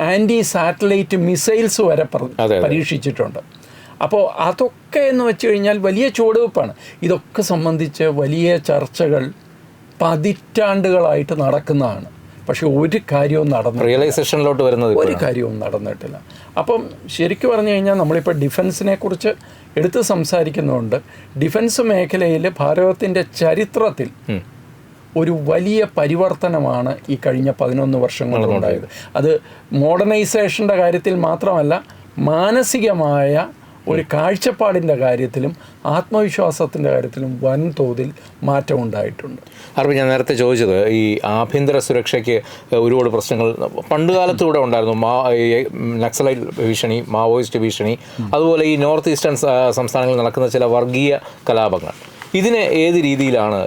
ആന്റി സാറ്റലൈറ്റ് മിസൈൽസ് വരെ. പരീക്ഷിച്ചിട്ടുണ്ട്. അപ്പോൾ അതൊക്കെ എന്ന് വെച്ച് കഴിഞ്ഞാൽ വലിയ ചുവടുവെപ്പാണ്. ഇതൊക്കെ സംബന്ധിച്ച് വലിയ ചർച്ചകൾ പതിറ്റാണ്ടുകളായിട്ട് നടക്കുന്നതാണ്. പക്ഷെ ഒരു കാര്യവും നടന്നു റിയലൈസേഷനിലോട്ട് വരുന്നത് ഒരു കാര്യവും നടന്നിട്ടില്ല. അപ്പം ശരിക്കും പറഞ്ഞു കഴിഞ്ഞാൽ നമ്മളിപ്പോൾ ഡിഫൻസിനെ കുറിച്ച് എടുത്ത് സംസാരിക്കുന്നുണ്ട് ഡിഫൻസ് മേഖലയിൽ ഭാരതത്തിന്റെ ചരിത്രത്തിൽ ഒരു വലിയ പരിവർത്തനമാണ് ഈ കഴിഞ്ഞ പതിനൊന്ന് വർഷങ്ങളിലുണ്ടായത്. അത് മോഡേണൈസേഷന്റെ കാര്യത്തിൽ മാത്രമല്ല മാനസികമായ ഒരു കാഴ്ചപ്പാടിന്റെ കാര്യത്തിലും ആത്മവിശ്വാസത്തിന്റെ കാര്യത്തിലും വൻതോതിൽ മാറ്റം ഉണ്ടായിട്ടുണ്ട് അറിവ് ഞാൻ നേരത്തെ ചോദിച്ചത് ഈ ആഭ്യന്തര സുരക്ഷയ്ക്ക് ഒരുപാട് പ്രശ്നങ്ങൾ പണ്ട് കാലത്തൂടെ ഉണ്ടായിരുന്നു. മാ നക്സലൈറ്റ് ഭീഷണി മാവോയിസ്റ്റ് ഭീഷണി അതുപോലെ ഈ നോർത്ത് ഈസ്റ്റേൺ സംസ്ഥാനങ്ങളിൽ നടക്കുന്ന ചില വർഗീയ കലാപങ്ങൾ. ഇതിനെ ഏത് രീതിയിലാണ്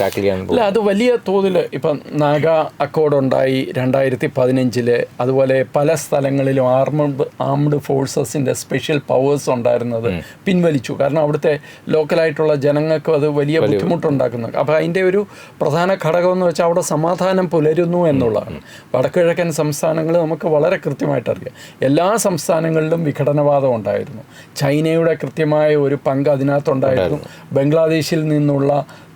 ടാക്കിൾ ചെയ്യാൻ അല്ല അത് വലിയ തോതിൽ ഇപ്പം നാഗ അക്കോർഡ് ഉണ്ടായി രണ്ടായിരത്തി പതിനഞ്ചിൽ. അതുപോലെ പല സ്ഥലങ്ങളിലും ആർമഡ് ആംഡ് ഫോഴ്സസിന്റെ സ്പെഷ്യൽ പവേഴ്സ് ഉണ്ടായിരുന്നത് പിൻവലിച്ചു. കാരണം അവിടുത്തെ ലോക്കലായിട്ടുള്ള ജനങ്ങൾക്ക് അത് വലിയ ബുദ്ധിമുട്ടുണ്ടാക്കുന്നു അപ്പോൾ അതിന്റെ ഒരു പ്രധാന ഘടകം എന്ന് വെച്ചാൽ അവിടെ സമാധാനം പുലരുന്നു എന്നുള്ളതാണ്. വടക്കുകിഴക്കൻ സംസ്ഥാനങ്ങൾ നമുക്ക് വളരെ കൃത്യമായിട്ട് അറിയാം. എല്ലാ സംസ്ഥാനങ്ങളിലും വിഘടനവാദം ഉണ്ടായിരുന്നു. ചൈനയുടെ കൃത്യമായ ഒരു പങ്ക് അതിനകത്തുണ്ടായിരുന്നു. ബംഗ്ലാദേശിൽ നിന്നുള്ള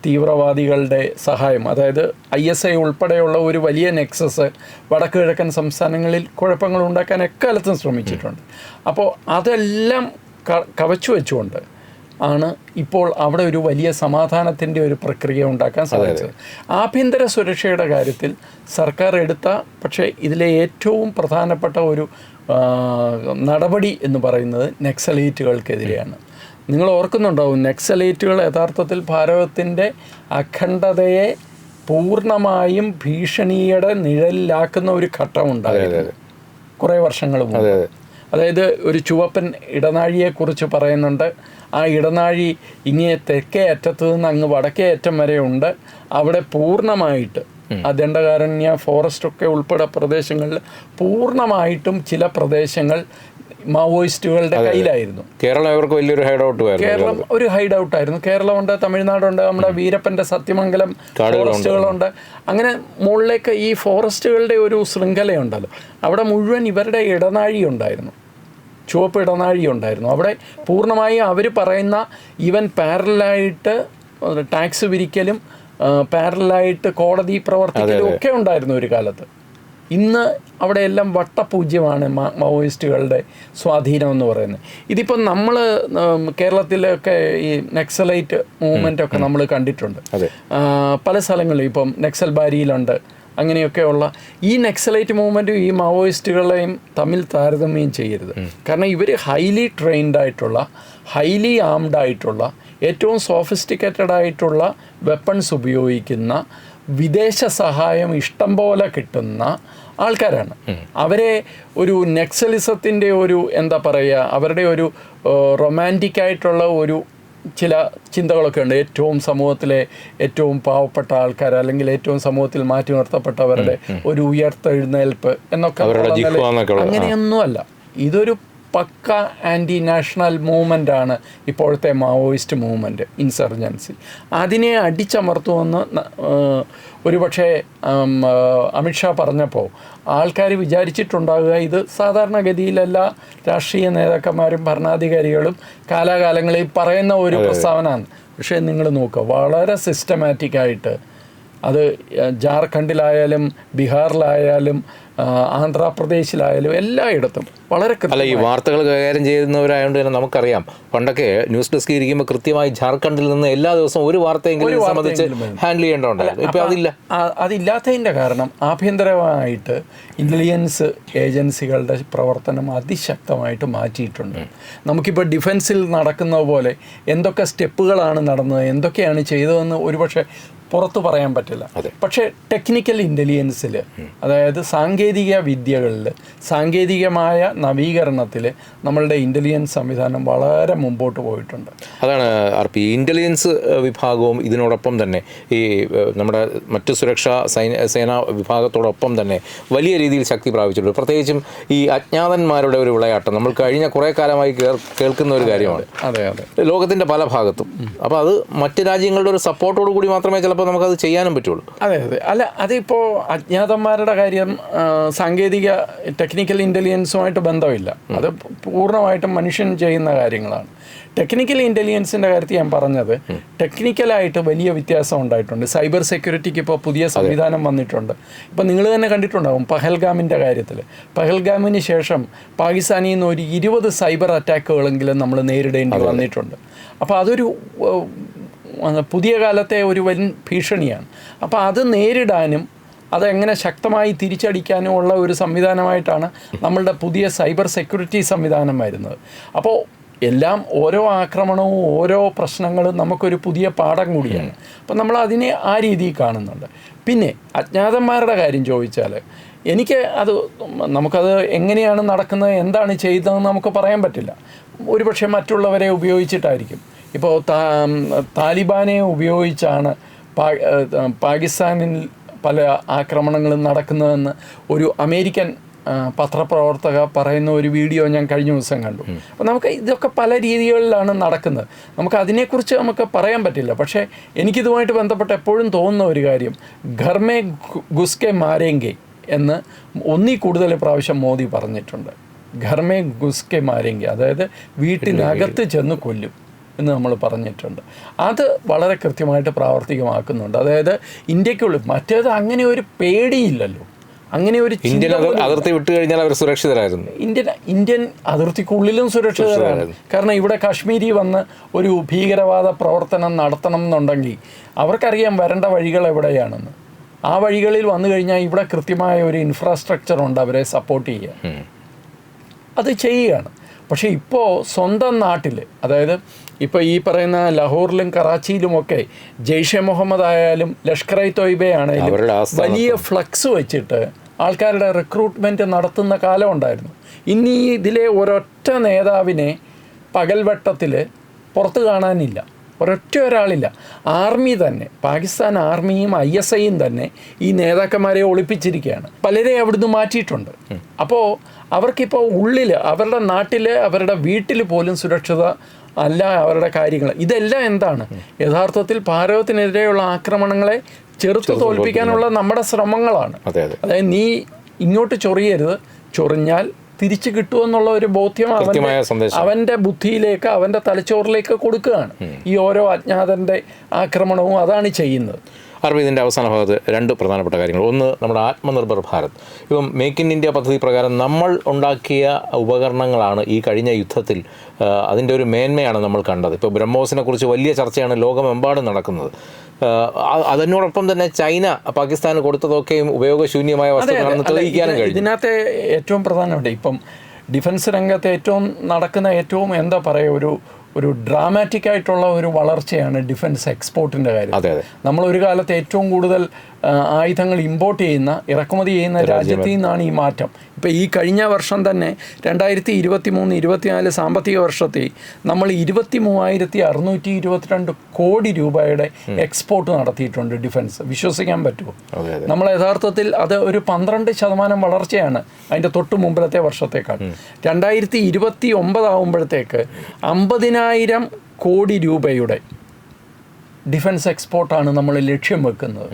തീവ്രവാദികളുടെ സഹായം. അതായത് ഐ എസ് ഐ ഉൾപ്പെടെയുള്ള ഒരു വലിയ നെക്സസ് വടക്ക് കിഴക്കൻ സംസ്ഥാനങ്ങളിൽ കുഴപ്പങ്ങൾ ഉണ്ടാക്കാൻ എക്കാലത്തും ശ്രമിച്ചിട്ടുണ്ട്. അപ്പോൾ അതെല്ലാം കവച്ചു വെച്ചുകൊണ്ട് ആണ് ഇപ്പോൾ അവിടെ ഒരു വലിയ സമാധാനത്തിന്റെ ഒരു പ്രക്രിയ ഉണ്ടാക്കാൻ സാധിച്ചത്. ആഭ്യന്തര സുരക്ഷയുടെ കാര്യത്തിൽ സർക്കാർ എടുത്ത പക്ഷേ ഇതിലെ ഏറ്റവും പ്രധാനപ്പെട്ട ഒരു നടപടി എന്ന് പറയുന്നത് നെക്സലേറ്റുകൾക്കെതിരെയാണ്. നിങ്ങൾ ഓർക്കുന്നുണ്ടാവും നെക്സലേറ്റുകൾ യഥാർത്ഥത്തിൽ ഭാരതത്തിന്റെ അഖണ്ഡതയെ പൂർണമായും ഭീഷണിയുടെ നിഴലിലാക്കുന്ന ഒരു ഘട്ടമുണ്ടായിരുന്നു. കുറേ വർഷങ്ങൾ മുമ്പ്. അതായത് ഒരു ചുവപ്പൻ ഇടനാഴിയെക്കുറിച്ച് പറയുന്നുണ്ട്. ആ ഇടനാഴി ഇങ്ങേ തെക്കേ അറ്റത്ത് നിന്ന് അങ്ങ് വടക്കേ അറ്റം വരെ ഉണ്ട് അവിടെ പൂർണമായിട്ട് ആ ദണ്ഡകാരണ്യ ഫോറസ്റ്റ് ഒക്കെ ഉൾപ്പെടെ പ്രദേശങ്ങളിൽ പൂർണമായിട്ടും ചില പ്രദേശങ്ങൾ മാവോയിസ്റ്റുകളുടെ കയ്യിലായിരുന്നു. കേരളം ഇവർക്ക് വലിയൊരു ഹൈഡ് ഔട്ട് കേരളം ഒരു ഹൈഡ് ഔട്ട് ആയിരുന്നു. കേരളമുണ്ട് തമിഴ്നാടുണ്ട് നമ്മുടെ വീരപ്പന്റെ സത്യമംഗലം ഫോറസ്റ്റുകളുണ്ട്. അങ്ങനെ മുകളിലേക്ക് ഈ ഫോറസ്റ്റുകളുടെ ഒരു ശൃംഖലയുണ്ടല്ലോ. അവിടെ മുഴുവൻ ഇവരുടെ ഇടനാഴി ഉണ്ടായിരുന്നു. ചുവപ്പ് ഇടനാഴി ഉണ്ടായിരുന്നു. അവിടെ പൂർണമായും അവർ പറയുന്ന ഇവൻ പാരലായിട്ട് ടാക്സ് വിരിക്കലും പാരലായിട്ട് കോടതി പ്രവർത്തിക്കലും ഒക്കെ ഉണ്ടായിരുന്നു ഒരു കാലത്ത്. ഇന്ന് അവിടെയെല്ലാം വട്ടപൂജ്യമാണ് മാവോയിസ്റ്റുകളുടെ സ്വാധീനം എന്ന് പറയുന്നത്. ഇതിപ്പം നമ്മൾ കേരളത്തിലൊക്കെ ഈ നെക്സലൈറ്റ് മൂവ്മെന്റ് ഒക്കെ നമ്മൾ കണ്ടിട്ടുണ്ട്. പല സ്ഥലങ്ങളിലും ഇപ്പം നക്സൽ ബാരിയിലുണ്ട്. അങ്ങനെയൊക്കെയുള്ള ഈ നെക്സലൈറ്റ് മൂവ്മെന്റും ഈ മാവോയിസ്റ്റുകളെയും തമ്മിൽ താരതമ്യം ചെയ്യരുത്. കാരണം ഇവർ ഹൈലി ട്രെയിൻഡ് ആയിട്ടുള്ള ഹൈലി ആംഡ് ആയിട്ടുള്ള ഏറ്റവും സോഫിസ്റ്റിക്കേറ്റഡ് ആയിട്ടുള്ള വെപ്പൺസ് ഉപയോഗിക്കുന്ന വിദേശ സഹായം ഇഷ്ടം പോലെ കിട്ടുന്ന ആൾക്കാരാണ്. അവരെ ഒരു നെക്സലിസത്തിന്റെ ഒരു എന്താ പറയുക അവരുടെ ഒരു റൊമാന്റിക് ആയിട്ടുള്ള ഒരു ചില ചിന്തകളൊക്കെ ഉണ്ട്. ഏറ്റവും സമൂഹത്തിലെ ഏറ്റവും പാവപ്പെട്ട ആൾക്കാർ അല്ലെങ്കിൽ ഏറ്റവും സമൂഹത്തിൽ മാറ്റി നിർത്തപ്പെട്ടവരുടെ ഒരു ഉയർത്തെഴുന്നേൽപ്പ് എന്നൊക്കെ. അങ്ങനെയൊന്നുമല്ല. ഇതൊരു പക്ക ആന്റി നാഷണൽ മൂവ്മെന്റാണ് ഇപ്പോഴത്തെ മാവോയിസ്റ്റ് മൂവ്മെന്റ് ഇൻസർജൻസി അതിനെ അടിച്ചമർത്തുമെന്ന് ഒരുപക്ഷെ അമിത്ഷാ പറഞ്ഞപ്പോൾ ആൾക്കാർ വിചാരിച്ചിട്ടുണ്ടാകുക ഇത് സാധാരണഗതിയിലല്ല രാഷ്ട്രീയ നേതാക്കന്മാരും ഭരണാധികാരികളും കാലാകാലങ്ങളിൽ പറയുന്ന ഒരു പ്രസ്താവനയാണ്. പക്ഷേ നിങ്ങൾ നോക്കുക വളരെ സിസ്റ്റമാറ്റിക് ആയിട്ട് അത് ജാർഖണ്ഡിലായാലും ബീഹാറിലായാലും ആന്ധ്രാപ്രദേശിലായാലും എല്ലായിടത്തും വളരെ അല്ല ഈ വാർത്തകൾ കൈകാര്യം ചെയ്യുന്നവരായതുകൊണ്ട് തന്നെ നമുക്കറിയാം. പണ്ടൊക്കെ ന്യൂസ് ഡെസ്കിൽ ഇരിക്കുമ്പോൾ കൃത്യമായി ജാർഖണ്ഡിൽ നിന്ന് എല്ലാ ദിവസവും ഒരു വാർത്തയെങ്കിലും സംബന്ധിച്ച് ഹാൻഡിൽ ചെയ്യേണ്ടതുണ്ടായിരുന്നു. ഇപ്പം അതില്ല. അതില്ലാത്തതിന്റെ കാരണം ആഭ്യന്തരമായിട്ട് ഇന്റലിജൻസ് ഏജൻസികളുടെ പ്രവർത്തനം അതിശക്തമായിട്ട് മാറ്റിയിട്ടുണ്ട്. നമുക്കിപ്പോൾ ഡിഫൻസിൽ നടക്കുന്ന പോലെ എന്തൊക്കെ സ്റ്റെപ്പുകളാണ് നടന്നത് എന്തൊക്കെയാണ് ചെയ്തതെന്ന് ഒരുപക്ഷെ പുറത്തു പറയാൻ പറ്റില്ല. പക്ഷെ ടെക്നിക്കൽ ഇന്റലിജൻസിൽ അതായത് സാങ്കേതിക വിദ്യകളിൽ സാങ്കേതികമായ നവീകരണത്തിൽ നമ്മളുടെ ഇന്റലിജൻസ് സംവിധാനം വളരെ മുമ്പോട്ട് പോയിട്ടുണ്ട്. അതാണ് ആർ പി. ഇന്റലിജൻസ് വിഭാഗവും ഇതിനോടൊപ്പം തന്നെ ഈ നമ്മുടെ മറ്റ് സുരക്ഷാ സൈന സേനാ വിഭാഗത്തോടൊപ്പം തന്നെ വലിയ രീതിയിൽ ശക്തി പ്രാപിച്ചിട്ടുണ്ട്. പ്രത്യേകിച്ചും ഈ അജ്ഞാതന്മാരുടെ ഒരു വിളയാട്ടം നമ്മൾ കഴിഞ്ഞ കുറേ കാലമായി കേൾക്കുന്ന ഒരു കാര്യമാണ്. അതെ അതെ ലോകത്തിന്റെ പല ഭാഗത്തും. അപ്പോൾ അത് മറ്റ് രാജ്യങ്ങളുടെ ഒരു സപ്പോർട്ടോട് കൂടി മാത്രമേ ചിലപ്പോൾ നമുക്കത് ചെയ്യാനും പറ്റുള്ളൂ. അതെ അതെ. അല്ല അതിപ്പോൾ അജ്ഞാതന്മാരുടെ കാര്യം സാങ്കേതിക ടെക്നിക്കൽ ഇന്റലിജൻസുമായിട്ട് ബന്ധമില്ല. അത് പൂർണമായിട്ടും മനുഷ്യൻ ചെയ്യുന്ന കാര്യങ്ങളാണ്. ടെക്നിക്കൽ ഇന്റലിജൻസിന്റെ കാര്യത്തിൽ ഞാൻ പറഞ്ഞത് ടെക്നിക്കലായിട്ട് വലിയ വ്യത്യാസം ഉണ്ടായിട്ടുണ്ട്. സൈബർ സെക്യൂരിറ്റിക്ക് ഇപ്പോൾ പുതിയ സംവിധാനം വന്നിട്ടുണ്ട്. ഇപ്പോൾ നിങ്ങൾ തന്നെ കണ്ടിട്ടുണ്ടാവും പഹൽഗാമിന്റെ കാര്യത്തിൽ പഹൽഗാമിന് ശേഷം പാകിസ്ഥാനിൽ നിന്ന് ഒരു ഇരുപത് സൈബർ അറ്റാക്കുകളെങ്കിലും നമ്മൾ നേരിടേണ്ടി വന്നിട്ടുണ്ട്. അപ്പോൾ അതൊരു പുതിയ കാലത്തെ ഒരു വൻ ഭീഷണിയാണ്. അപ്പോൾ അത് നേരിടാനും അതെങ്ങനെ ശക്തമായി തിരിച്ചടിക്കാനും ഉള്ള ഒരു സംവിധാനമായിട്ടാണ് നമ്മളുടെ പുതിയ സൈബർ സെക്യൂരിറ്റി സംവിധാനം വരുന്നത്. അപ്പോൾ എല്ലാം ഓരോ ആക്രമണവും ഓരോ പ്രശ്നങ്ങളും നമുക്കൊരു പുതിയ പാഠം കൂടിയാണ്. അപ്പം നമ്മൾ അതിനെ ആ രീതിയിൽ കാണുന്നുണ്ട്. പിന്നെ അജ്ഞാതന്മാരുടെ കാര്യം ചോദിച്ചാൽ എനിക്ക് അത് നമുക്കത് എങ്ങനെയാണ് നടക്കുന്നത് എന്താണ് ചെയ്തതെന്ന് നമുക്ക് പറയാൻ പറ്റില്ല. ഒരുപക്ഷെ മറ്റുള്ളവരെ ഉപയോഗിച്ചിട്ടായിരിക്കും. ഇപ്പോൾ താലിബാനെ ഉപയോഗിച്ചാണ് പാകിസ്ഥാനിൽ പല ആക്രമണങ്ങളും നടക്കുന്നതെന്ന് ഒരു അമേരിക്കൻ പത്രപ്രവർത്തക പറയുന്ന ഒരു വീഡിയോ ഞാൻ കഴിഞ്ഞ ദിവസം കണ്ടു. അപ്പോൾ നമുക്ക് ഇതൊക്കെ പല രീതികളിലാണ് നടക്കുന്നത്. നമുക്ക് അതിനെക്കുറിച്ച് നമുക്ക് പറയാൻ പറ്റില്ല. പക്ഷേ എനിക്കിതുമായിട്ട് ബന്ധപ്പെട്ട് എപ്പോഴും തോന്നുന്ന ഒരു കാര്യം ഘർമേ ഗുസ്കെ മാരേങ്കെ എന്ന് ഒന്നിൽ കൂടുതൽ പ്രാവശ്യം മോദി പറഞ്ഞിട്ടുണ്ട്. ഘർമേ ഗുസ്കെ മാരേങ്കെ അതായത് വീട്ടിനകത്ത് ചെന്ന് കൊല്ലും. എന്ന് നമ്മൾ പറഞ്ഞിട്ടുണ്ട്. അത് വളരെ കൃത്യമായിട്ട് പ്രാവർത്തികമാക്കുന്നുണ്ട്. അതായത് ഇന്ത്യക്കുള്ളിൽ മറ്റേത് അങ്ങനെ ഒരു പേടിയില്ലല്ലോ. അങ്ങനെ ഒരു ഇന്ത്യൻ അതിർത്തി വിട്ടു കഴിഞ്ഞാൽ അവർ സുരക്ഷിതരായിരുന്നു. Indian Indian അതിർത്തിക്കുള്ളിലും സുരക്ഷിതരാണ്. കാരണം ഇവിടെ കാശ്മീരി വന്ന് ഒരു ഭീകരവാദ പ്രവർത്തനം നടത്തണം എന്നുണ്ടെങ്കിൽ അവർക്കറിയാം വരേണ്ട വഴികൾ എവിടെയാണെന്ന്. ആ വഴികളിൽ വന്നു കഴിഞ്ഞാൽ ഇവിടെ കൃത്യമായ ഒരു ഇൻഫ്രാസ്ട്രക്ചർ ഉണ്ട് അവരെ സപ്പോർട്ട് ചെയ്യാൻ അത് ചെയ്യുകയാണ്. പക്ഷേ ഇപ്പോൾ സ്വന്തം നാട്ടിൽ അതായത് ഇപ്പോൾ ഈ പറയുന്ന ലാഹോറിലും കറാച്ചിയിലുമൊക്കെ ജെയ്ഷെ മുഹമ്മദ് ആയാലും ലഷ്കർ ഇ തൊയ്ബ ആണെങ്കിലും വലിയ ഫ്ലക്സ് വെച്ചിട്ട് ആൾക്കാരുടെ റിക്രൂട്ട്മെന്റ് നടത്തുന്ന കാലം ഉണ്ടായിരുന്നു. ഇനി ഇതിലെ ഒരൊറ്റ നേതാവിനെ പകൽവട്ടത്തിൽ പുറത്ത് കാണാനില്ല. ഒരൊറ്റ ഒരാളില്ല. ആർമി തന്നെ പാകിസ്ഥാൻ ആർമിയും ഐ എസ് ഐയും തന്നെ ഈ നേതാക്കന്മാരെ ഒളിപ്പിച്ചിരിക്കുകയാണ്. പലരെ അവിടുന്ന് മാറ്റിയിട്ടുണ്ട്. അപ്പോൾ അവർക്കിപ്പോൾ ഉള്ളിൽ അവരുടെ നാട്ടിൽ അവരുടെ വീട്ടിൽ പോലും സുരക്ഷിത അല്ല അവരുടെ കാര്യങ്ങൾ. ഇതെല്ലാം എന്താണ്? യഥാർത്ഥത്തിൽ ഭാരതത്തിനെതിരെയുള്ള ആക്രമണങ്ങളെ ചെറുത്ത് തോൽപ്പിക്കാനുള്ള നമ്മുടെ ശ്രമങ്ങളാണ്. അതെ അതെ. അതായത് നീ ഇങ്ങോട്ട് ചൊറിയരുത്. ചൊറിഞ്ഞാൽ തിരിച്ചു കിട്ടുമെന്നുള്ള ഒരു ബോധ്യം അവന്റെ അവന്റെ അവന്റെ ബുദ്ധിയിലേക്ക് അവന്റെ തലച്ചോറിലേക്ക് കൊടുക്കുകയാണ്. ഈ ഓരോ അജ്ഞാതന്റെ ആക്രമണവും അതാണ് ചെയ്യുന്നത്. അറിവ് ഇതിന്റെ അവസാന ഭാഗത്ത് രണ്ട് പ്രധാനപ്പെട്ട കാര്യങ്ങൾ. ഒന്ന് നമ്മുടെ ആത്മനിർഭർ ഭാരത്. ഇപ്പം മേക്ക് ഇൻ ഇന്ത്യ പദ്ധതി പ്രകാരം നമ്മൾ ഉണ്ടാക്കിയ ഉപകരണങ്ങളാണ് ഈ കഴിഞ്ഞ യുദ്ധത്തിൽ അതിന്റെ ഒരു മേന്മയാണ് നമ്മൾ കണ്ടത്. ഇപ്പോൾ ബ്രഹ്മോസിനെ കുറിച്ച് വലിയ ചർച്ചയാണ് ലോകമെമ്പാടും നടക്കുന്നത്. അതിനോടൊപ്പം തന്നെ ചൈന പാകിസ്ഥാന് കൊടുത്തതൊക്കെയും ഉപയോഗശൂന്യമായ വസ്തുക്കളാണെന്ന് തെളിയിക്കാനും കഴിഞ്ഞു. ഇതിനകത്തെ ഏറ്റവും പ്രധാനപ്പെട്ട ഇപ്പം ഡിഫൻസ് രംഗത്ത് ഏറ്റവും നടക്കുന്ന ഏറ്റവും എന്താ പറയുക ഒരു ഒരു ഡ്രാമാറ്റിക് ആയിട്ടുള്ള ഒരു വളർച്ചയാണ് ഡിഫൻസ് എക്സ്പോർട്ടിന്റെ കാര്യം. നമ്മൾ ഒരു കാലത്ത് ഏറ്റവും കൂടുതൽ ആയുധങ്ങൾ ഇമ്പോർട്ട് ചെയ്യുന്ന ഇറക്കുമതി ചെയ്യുന്ന രാജ്യത്തിൽ നിന്നാണ് ഈ മാറ്റം. ഇപ്പോൾ ഈ കഴിഞ്ഞ വർഷം തന്നെ രണ്ടായിരത്തി ഇരുപത്തി മൂന്ന് ഇരുപത്തിനാല് സാമ്പത്തിക വർഷത്തിൽ നമ്മൾ ഇരുപത്തി മൂവായിരത്തി അറുന്നൂറ്റി ഇരുപത്തിരണ്ട് കോടി രൂപയുടെ എക്സ്പോർട്ട് നടത്തിയിട്ടുണ്ട് ഡിഫൻസ് വിശ്വസിക്കാൻ പറ്റുമോ? നമ്മൾ യഥാർത്ഥത്തിൽ അത് ഒരു പന്ത്രണ്ട് ശതമാനം വളർച്ചയാണ് അതിന്റെ തൊട്ട് മുമ്പിലത്തെ വർഷത്തേക്കാൾ. രണ്ടായിരത്തി ഇരുപത്തി ഒമ്പതാവുമ്പോഴത്തേക്ക് അമ്പതിനായിരം കോടി രൂപയുടെ ഡിഫൻസ് എക്സ്പോർട്ടാണ് നമ്മൾ ലക്ഷ്യം വെക്കുന്നത്.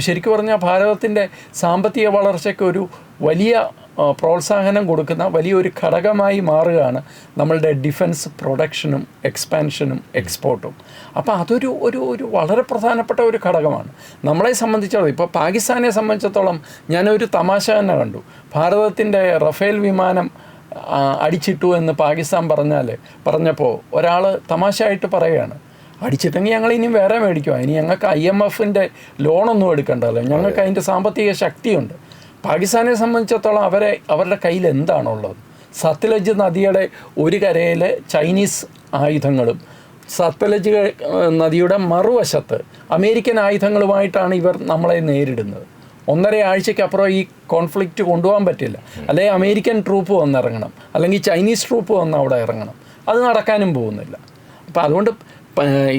ശരിക്കും പറഞ്ഞാൽ ഭാരതത്തിന്റെ സാമ്പത്തിക വളർച്ചയ്ക്ക് ഒരു വലിയ പ്രോത്സാഹനം കൊടുക്കുന്ന വലിയൊരു ഘടകമായി മാറുകയാണ് നമ്മളുടെ ഡിഫൻസ് പ്രൊഡക്ഷനും എക്സ്പാൻഷനും എക്സ്പോർട്ടും. അപ്പോൾ അതൊരു ഒരു ഒരു വളരെ പ്രധാനപ്പെട്ട ഒരു ഘടകമാണ്. നമ്മളെ സംബന്ധിച്ചിടത്തോളം ഇപ്പോൾ പാകിസ്ഥാനെ സംബന്ധിച്ചിടത്തോളം ഞാനൊരു തമാശ തന്നെ കണ്ടു. ഭാരതത്തിന്റെ റഫേൽ വിമാനം അടിച്ചിട്ടു എന്ന് പാകിസ്ഥാൻ പറഞ്ഞാൽ പറഞ്ഞപ്പോൾ ഒരാൾ തമാശയായിട്ട് പറയുകയാണ്. അടിച്ചിട്ടെങ്കിൽ ഞങ്ങൾ ഇനി വേറെ മേടിക്കുക ഇനി ഞങ്ങൾക്ക് ഐ എം എഫിന്റെ ലോണൊന്നും എടുക്കണ്ടല്ലോ. ഞങ്ങൾക്ക് അതിന്റെ സാമ്പത്തിക ശക്തിയുണ്ട്. പാകിസ്ഥാനെ സംബന്ധിച്ചിടത്തോളം അവരെ അവരുടെ കയ്യിൽ എന്താണുള്ളത്? സത്ലജ് നദിയുടെ ഒരു കരയിലെ ചൈനീസ് ആയുധങ്ങളും സത്ലജ് നദിയുടെ മറുവശത്ത് അമേരിക്കൻ ആയുധങ്ങളുമായിട്ടാണ് ഇവർ നമ്മളെ നേരിടുന്നത്. ഒന്നര ആഴ്ചയ്ക്കപ്പുറം ഈ കോൺഫ്ലിക്റ്റ് കൊണ്ടുപോകാൻ പറ്റില്ല. അല്ലെങ്കിൽ അമേരിക്കൻ ട്രൂപ്പ് വന്നിറങ്ങണം. അല്ലെങ്കിൽ ചൈനീസ് ട്രൂപ്പ് വന്ന് അവിടെ ഇറങ്ങണം. അത് നടക്കാനും പോകുന്നില്ല. അപ്പോൾ അതുകൊണ്ട്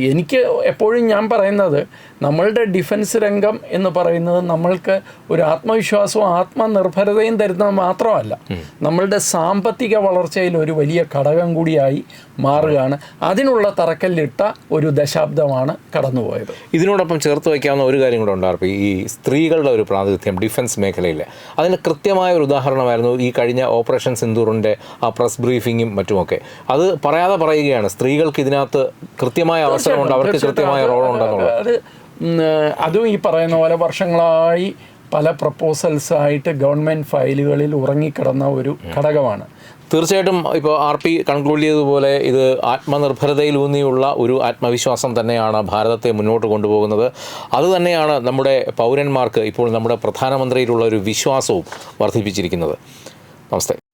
എനിക്ക് എപ്പോഴും ഞാൻ പറയുന്നത് നമ്മളുടെ ഡിഫൻസ് രംഗം എന്ന് പറയുന്നത് നമ്മൾക്ക് ഒരു ആത്മവിശ്വാസവും ആത്മനിർഭരതയും തരുന്നത് മാത്രമല്ല. നമ്മളുടെ സാമ്പത്തിക വളർച്ചയിൽ ഒരു വലിയ ഘടകം കൂടിയായി മാറുകയാണ്. അതിനുള്ള തറക്കല്ലിട്ട ഒരു ദശാബ്ദമാണ് കടന്നുപോയത്. ഇതിനോടൊപ്പം ചേർത്ത് വയ്ക്കാവുന്ന ഒരു കാര്യം കൂടെ ഉണ്ടായിരുന്നു ഈ സ്ത്രീകളുടെ ഒരു പ്രാതിനിധ്യം ഡിഫൻസ് മേഖലയിൽ അതിന് കൃത്യമായ ഒരു ഉദാഹരണമായിരുന്നു ഈ കഴിഞ്ഞ ഓപ്പറേഷൻ സിന്ദൂറിന്റെ ആ പ്രസ് ബ്രീഫിങ്ങും മറ്റുമൊക്കെ. അത് പറയാതെ പറയുകയാണ് സ്ത്രീകൾക്ക് ഇതിനകത്ത് കൃത്യമായ അവസരമുണ്ട് അവർക്ക് കൃത്യമായ റോളുണ്ടെന്നുള്ളത് അതും ഈ പറയുന്ന പോലെ വർഷങ്ങളായി പല പ്രപ്പോസൽസ് ആയിട്ട് ഗവൺമെന്റ് ഫയലുകളിൽ ഉറങ്ങിക്കിടന്ന ഒരു ഘടകമാണ്. തീർച്ചയായിട്ടും ഇപ്പോൾ ആർ പി കൺക്ലൂഡ് ചെയ്തതുപോലെ ഇത് ആത്മനിർഭരതയിലൂന്നിയുള്ള ഒരു ആത്മവിശ്വാസം തന്നെയാണ് ഭാരതത്തെ മുന്നോട്ട് കൊണ്ടുപോകുന്നത്. അതുതന്നെയാണ് നമ്മുടെ പൗരന്മാർക്ക് ഇപ്പോൾ നമ്മുടെ പ്രധാനമന്ത്രിയിലുള്ള ഒരു വിശ്വാസവും വർദ്ധിപ്പിച്ചിരിക്കുന്നത്. നമസ്തേ.